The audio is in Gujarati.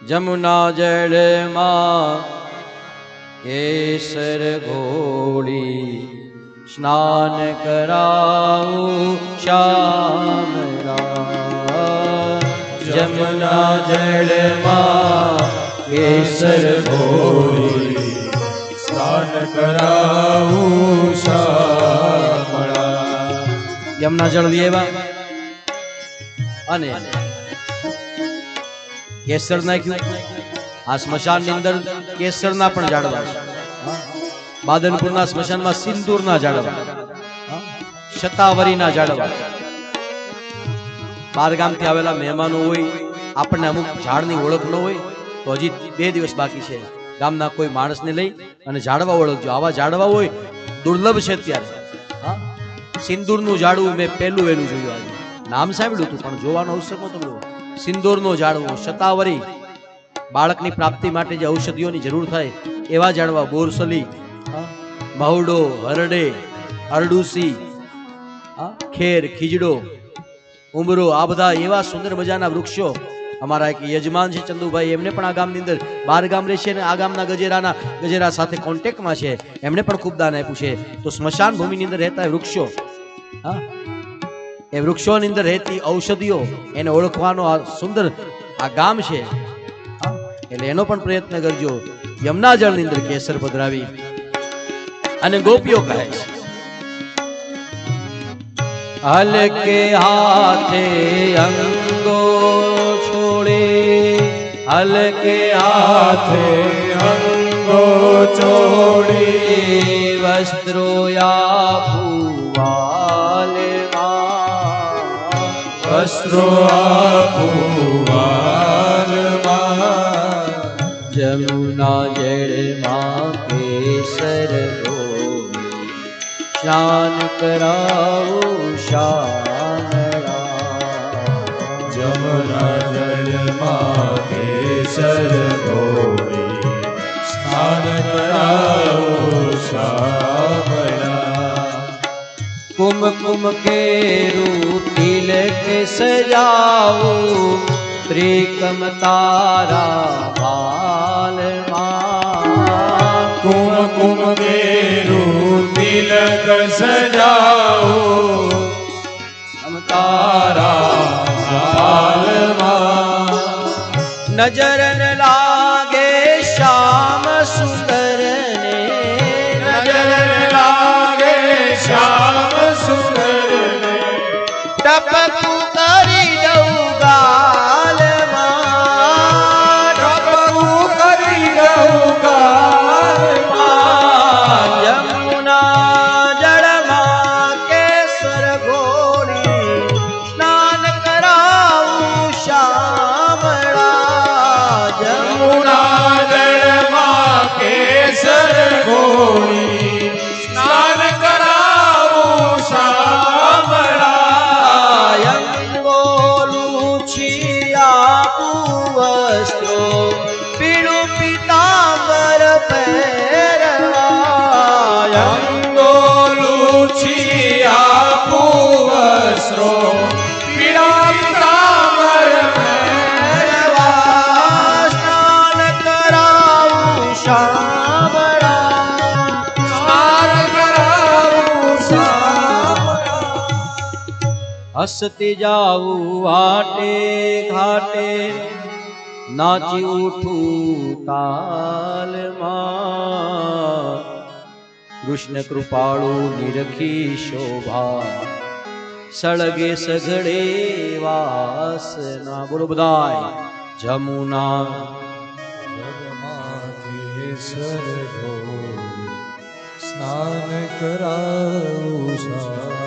જમુના જળમાં કેસર ઘોડી સ્નાન કરાવું શ્યામ જમુના જળમાં કેસર ઘોડી સ્નાન કરાવું શ્યામ યમુના જળ લેવા અને કેસર નાખ્યું આ સ્મશાનની અંદર કેસરના પણ ઝાડવા છે. બાદનપુરના સ્મશાનમાં સિંદૂરના ઝાડવા શતાવરીના ઝાડવા બાર ગામથી આવેલા મહેમાનો હોય, આપણને અમુક ઝાડની ઓળખ ન હોય, તો હજી બે દિવસ બાકી છે. ગામના કોઈ માણસને લઈ અને ઝાડવા ઓળખજો આવા ઝાડવા હોય, દુર્લભ છે અત્યારે. સિંદૂરનું ઝાડવું મેં પહેલું એનું જોયું આજે. નામ સાંભળ્યું હતું પણ જોવાનો અવસર નહોતો મળ્યો. સિંદૂરનો ઝાડવો શતાવરી. બાળકની પ્રાપ્તિ માટે જે ઔષધિઓની જરૂર થાય એવા ઝાડવા બોરસલી મહુડો હરડે, અરડુસી, ખેર, ખીજડો, ઉમરો, આ બધા એવા સુંદર મજાના વૃક્ષો અમારા એક યજમાન છે ચંદુભાઈ, એમને પણ આ ગામની અંદર બાર ગામ રહેશે અને આ ગામના ગજેરાના ગજેરા સાથે કોન્ટેક્ટમાં છે. એમણે પણ ખૂબ દાન આપ્યું છે. તો સ્મશાન ભૂમિની અંદર રહેતા વૃક્ષો, હા એ વૃક્ષોની અંદર રહેતી ઔષધિઓ એને ઓળખવાનો આ સુંદર આ ગામ છે. એટલે એનો પણ પ્રયત્ન કરજો. યમુના જળની અંદર કેસર પધરાવી અને ગોપીઓ કહે છે. હલકે હાથે અંગો છોડે. હલકે હાથે અંગો ચોડી વસ્ત્રો યાપુવાલ આપુવારમાં જમુના જળમાં કેસર ગોળી સ્નાન કરાવો શામળા જમુના જળમાં કેસર ગોળી સ્નાન કરાવો શામળા कुम कुम के रूतिल के सजाओ त्रिकम तारा बाल कुम कुम के रूतिलक सजाओ तारा बाल नजर न लागे श्याम सुंदर યંગોલું છીયા વસ્ત્રો પીળું પીતાંબર પહેરવા હસતી જાવું વાટે ઘાટે. નાચી ઉઠું તાલમાં. કૃષ્ણ કૃપાળુ નિરખી શોભા. સળગે સઘળે વાસના. બોલો બધાય, જમુના. સ્નાન કરાવું.